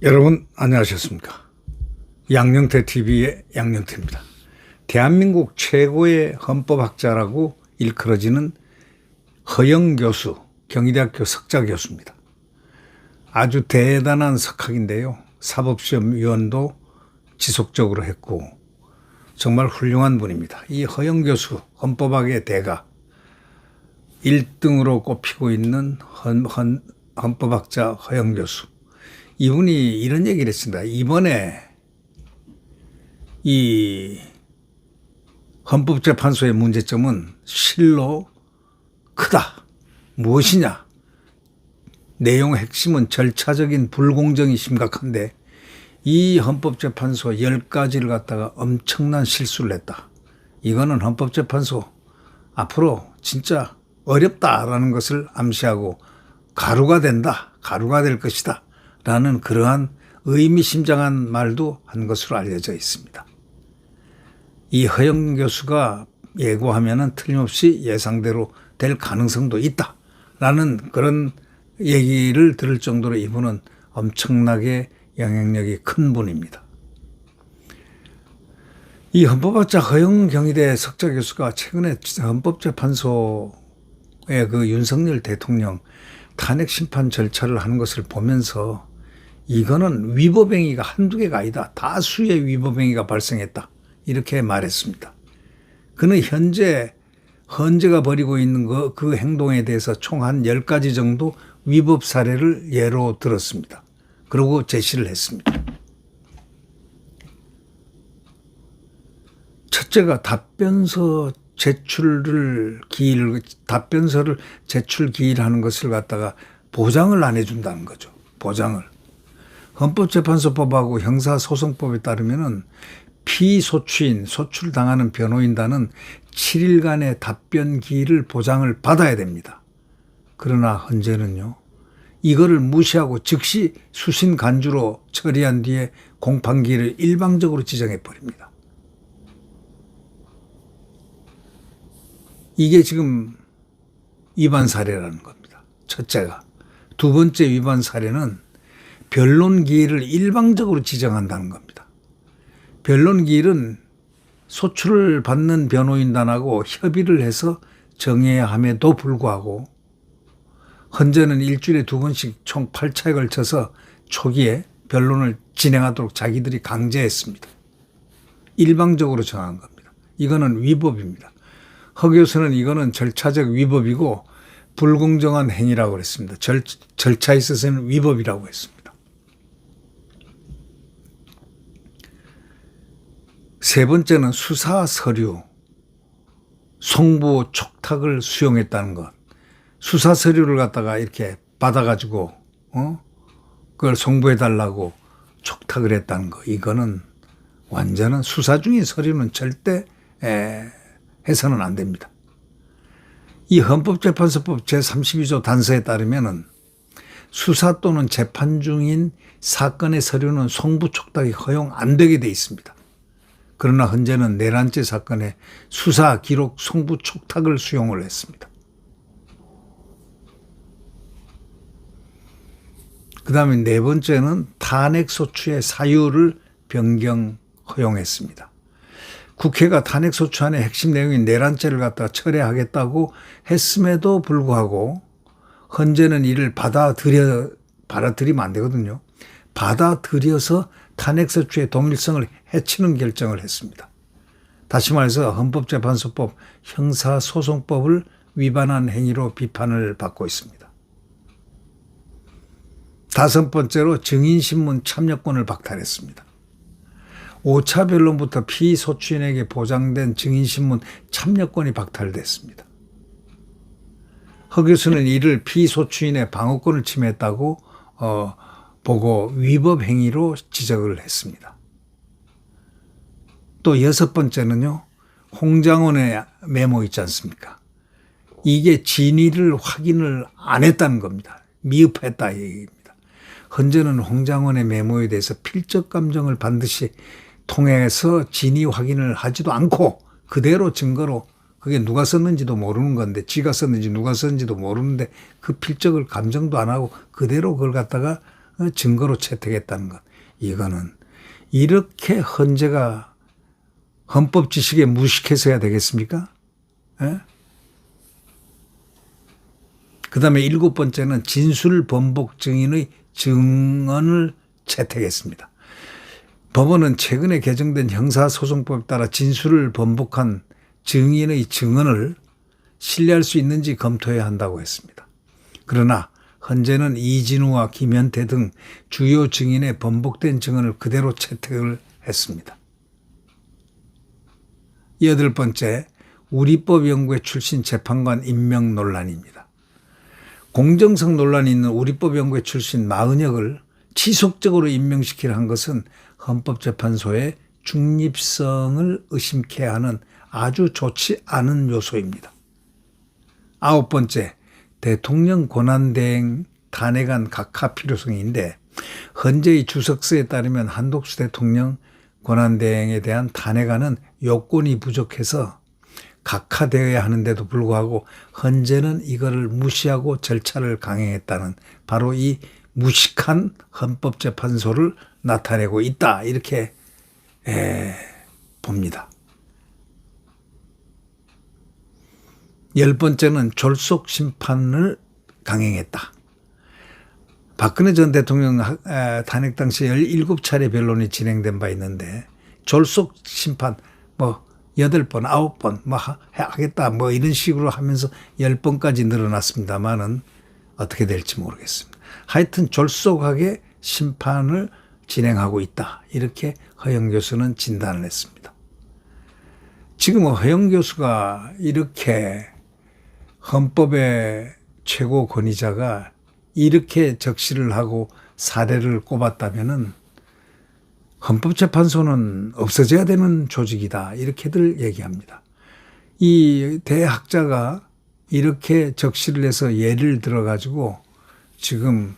여러분 안녕하셨습니까? 양영태 TV의 양영태입니다. 대한민국 최고의 헌법학자라고 일컬어지는 허영 교수, 경희대학교 석자 교수입니다. 아주 대단한 석학인데요. 사법시험 위원도 지속적으로 했고 정말 훌륭한 분입니다. 이 허영 교수, 헌법학의 대가 1등으로 꼽히고 있는 헌, 헌, 헌법학자 허영 교수. 이분이 이런 얘기를 했습니다. 이번에 이 헌법재판소의 문제점은 실로 크다. 무엇이냐? 내용 핵심은 절차적인 불공정이 심각한데 이 헌법재판소 10가지를 갖다가 엄청난 실수를 했다. 이거는 헌법재판소 앞으로 진짜 어렵다라는 것을 암시하고 가루가 된다. 가루가 될 것이다. 라는 그러한 의미심장한 말도 한 것으로 알려져 있습니다. 이 허영 교수가 예고하면은 틀림없이 예상대로 될 가능성도 있다. 라는 그런 얘기를 들을 정도로 이분은 엄청나게 영향력이 큰 분입니다. 이 헌법학자 허영 경희대 석자 교수가 최근에 헌법재판소의 그 윤석열 대통령 탄핵 심판 절차를 하는 것을 보면서 이거는 위법행위가 한두 개가 아니다. 다수의 위법행위가 발생했다. 이렇게 말했습니다. 그는 현재 헌재가 벌이고 있는 그, 그 행동에 대해서 총 한 10가지 정도 위법 사례를 예로 들었습니다. 그리고 제시를 했습니다. 첫째가 답변서 제출을 기일, 답변서를 제출 기일하는 것을 갖다가 보장을 안 해준다는 거죠. 보장을. 헌법재판소법하고 형사소송법에 따르면은 피소추인, 소출 당하는 변호인단은 7일간의 답변 기일을 보장을 받아야 됩니다. 그러나 헌재는요, 이거를 무시하고 즉시 수신 간주로 처리한 뒤에 공판기일을 일방적으로 지정해 버립니다. 이게 지금 위반 사례라는 겁니다. 첫째가. 두 번째 위반 사례는 변론 기일을 일방적으로 지정한다는 겁니다. 변론 기일은 소출을 받는 변호인단하고 협의를 해서 정해야 함에도 불구하고 헌재는 일주일에 두 번씩 총 8차에 걸쳐서 초기에 변론을 진행하도록 자기들이 강제했습니다. 일방적으로 정한 겁니다. 이거는 위법입니다. 허 교수는 이거는 절차적 위법이고 불공정한 행위라고 그랬습니다. 절, 절차에 있어서는 위법이라고 했습니다. 세 번째는 수사 서류, 송부 촉탁을 수용했다는 것. 수사 서류를 갖다가 이렇게 받아가지고, 어? 그걸 송부해 달라고 촉탁을 했다는 거. 이거는 완전한 수사 중인 서류는 절대 에, 해서는 안 됩니다. 이 헌법재판소법 제32조 단서에 따르면은 수사 또는 재판 중인 사건의 서류는 송부 촉탁이 허용 안 되게 돼 있습니다. 그러나 헌재는 내란죄 사건에 수사 기록 송부 촉탁을 수용을 했습니다. 그 다음에 네 번째는 탄핵 소추의 사유를 변경 허용했습니다. 국회가 탄핵 소추안의 핵심 내용인 내란죄를 갖다 철회하겠다고 했음에도 불구하고 헌재는 이를 받아들여 받아들이면 안 되거든요. 받아들여서 탄핵 소추의 동일성을 해치는 결정을 했습니다. 다시 말해서 헌법재판소법 형사소송법을 위반한 행위로 비판을 받고 있습니다. 다섯 번째로 증인신문 참여권을 박탈했습니다. 5차 변론부터 피소추인에게 보장된 증인신문 참여권이 박탈됐습니다. 허 교수는 이를 피소추인의 방어권을 침해했다고 어, 보고 위법 행위로 지적을 했습니다. 또 여섯 번째는요, 홍장원의 메모 있지 않습니까? 이게 진위를 확인을 안 했다는 겁니다. 미흡했다 얘기입니다. 헌재는 홍장원의 메모에 대해서 필적 감정을 반드시 통해서 진위 확인을 하지도 않고 그대로 증거로 그게 누가 썼는지도 모르는 건데 지가 썼는지 누가 썼는지도 모르는데 그 필적을 감정도 안 하고 그대로 그걸 갖다가 어, 증거로 채택했다는 것. 이거는 이렇게 헌재가 헌법 지식에 무식해서 해야 되겠습니까? 예? 그 다음에 일곱 번째는 진술 번복 증인의 증언을 채택했습니다. 법원은 최근에 개정된 형사소송법에 따라 진술을 번복한 증인의 증언을 신뢰할 수 있는지 검토해야 한다고 했습니다. 그러나 헌재는 이진우와 김현태 등 주요 증인의 번복된 증언을 그대로 채택을 했습니다. 여덟 번째, 우리법연구회 출신 재판관 임명 논란입니다. 공정성 논란이 있는 우리법연구회 출신 마은혁을 지속적으로 임명시키려 한 것은 헌법재판소의 중립성을 의심케 하는 아주 좋지 않은 요소입니다. 아홉 번째, 대통령 권한대행 탄핵안 각하 필요성인데 헌재의 주석서에 따르면 한독수 대통령 권한대행에 대한 탄핵안은 요건이 부족해서 각하되어야 하는데도 불구하고 헌재는 이거를 무시하고 절차를 강행했다는 바로 이 무식한 헌법재판소를 나타내고 있다 이렇게 에, 봅니다. 열 번째는 졸속 심판을 강행했다. 박근혜 전 대통령 탄핵 당시 17차례 변론이 진행된 바 있는데 졸속 심판 뭐 8번, 9번 뭐 하겠다 뭐 이런 식으로 하면서 10번까지 늘어났습니다만은 어떻게 될지 모르겠습니다. 하여튼 졸속하게 심판을 진행하고 있다. 이렇게 허영 교수는 진단을 했습니다. 지금 허영 교수가 이렇게 헌법의 최고 권위자가 이렇게 적시를 하고 사례를 꼽았다면은 헌법재판소는 없어져야 되는 조직이다. 이렇게들 얘기합니다. 이 대학자가 이렇게 적시를 해서 예를 들어가지고 지금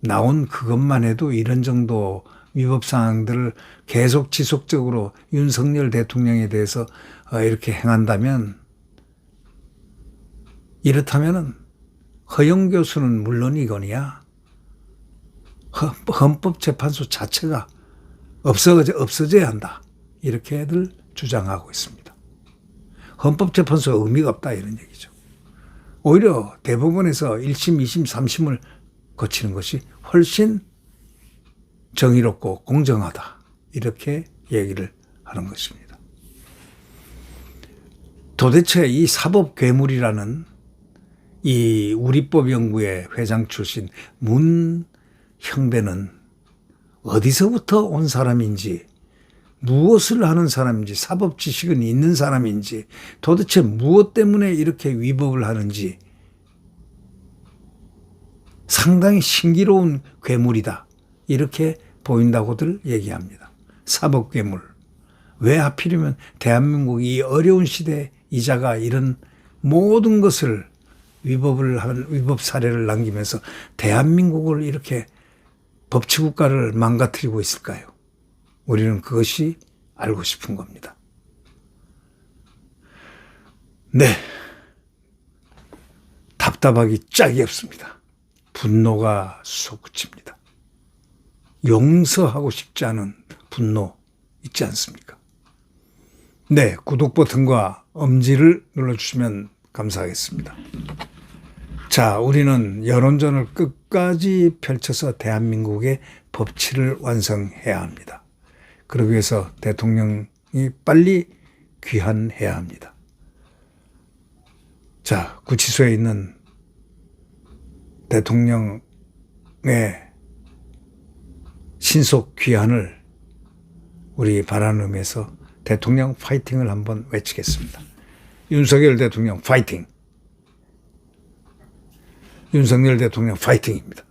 나온 그것만 해도 이런 정도 위법 사항들을 계속 지속적으로 윤석열 대통령에 대해서 어, 이렇게 행한다면 이렇다면은 허영 교수는 물론이거니와 헌법재판소 자체가 없어져, 없어져야 한다. 이렇게들 주장하고 있습니다. 헌법재판소가 의미가 없다 이런 얘기죠. 오히려 대법원에서 1심, 2심, 3심을 거치는 것이 훨씬 정의롭고 공정하다. 이렇게 얘기를 하는 것입니다. 도대체 이 사법 괴물이라는 이 우리법 연구회 회장 출신 문 형배는 어디서부터 온 사람인지 무엇을 하는 사람인지 사법 지식은 있는 사람인지 도대체 무엇 때문에 이렇게 위법을 하는지 상당히 신기로운 괴물이다. 이렇게 보인다고들 얘기합니다. 사법 괴물. 왜 하필이면 대한민국이 어려운 시대 이자가 이런 모든 것을 위법을 한 위법 사례를 남기면서 대한민국을 이렇게 법치국가를 망가뜨리고 있을까요? 우리는 그것이 알고 싶은 겁니다. 네. 답답하기 짝이 없습니다. 분노가 솟구칩니다. 용서하고 싶지 않은 분노 있지 않습니까? 네, 구독 버튼과 엄지를 눌러주시면 감사하겠습니다. 자, 우리는 여론전을 끝까지 펼쳐서 대한민국의 법치를 완성해야 합니다. 그러기 위해서 대통령이 빨리 귀환해야 합니다. 자, 구치소에 있는 대통령의 신속 귀환을 우리 바라는 의미에서 대통령 파이팅을 한번 외치겠습니다. 윤석열 대통령 파이팅! 윤석열 대통령 파이팅입니다.